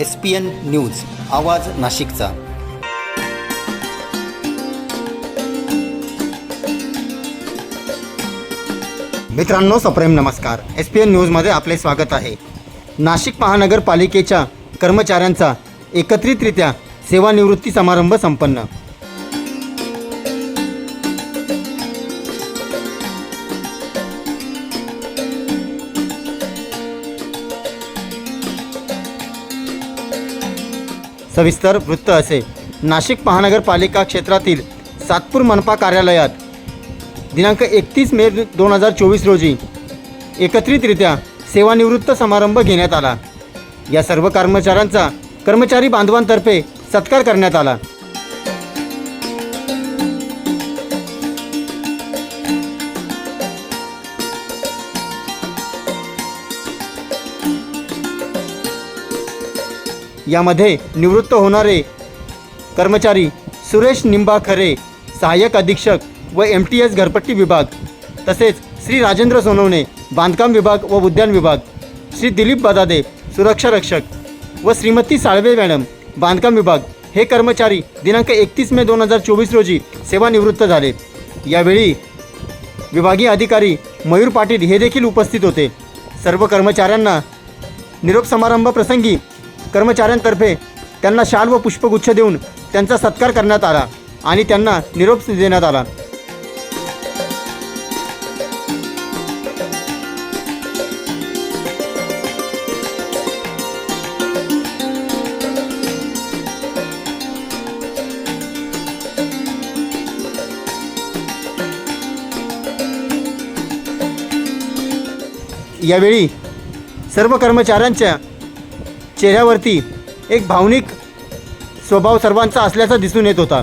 S P N news आवाज नाशिकचा. मित्रांनो सप्रेम नमस्कार. एस पी एन न्यूजमध्ये आपले स्वागत आहे. नाशिक महानगरपालिकेच्या कर्मचाऱ्यांचा एकत्रितरित्या सेवानिवृत्ती समारंभ संपन्न. सविस्तर वृत्त असे. नाशिक महानगरपालिका क्षेत्रातील सातपूर मनपा कार्यालयात दिनांक एकतीस मे दोन हजार चोवीस रोजी एकत्रितरित्या सेवानिवृत्त समारंभ घेण्यात आला. या सर्व कर्मचाऱ्यांचा कर्मचारी बांधवांतर्फे सत्कार करण्यात आला. यामध्ये निवृत्त होणारे कर्मचारी सुरेश निंबाखरे सहाय्यक अधीक्षक व एम टी एस घरपट्टी विभाग तसेच श्री राजेंद्र सोनवणे बांधकाम विभाग व उद्यान विभाग श्री दिलीप बदादे सुरक्षा रक्षक व श्रीमती साळवे मॅडम बांधकाम विभाग हे कर्मचारी दिनांक एकतीस मे दोन हजार चोवीस रोजी सेवानिवृत्त झाले. यावेळी विभागीय अधिकारी मयूर पाटील हे देखील उपस्थित होते. सर्व कर्मचाऱ्यांना निरोप समारंभ प्रसंगी कर्मचाऱ्यांतर्फे त्यांना शाल व पुष्पगुच्छ देऊन त्यांचा सत्कार करण्यात आला आणि त्यांना निरोप देण्यात आला. यावेळी सर्व कर्मचाऱ्यांच्या चेहऱ्यावरती एक भावनिक स्वभाव सर्वांचा असल्याचा दिसून येत होता.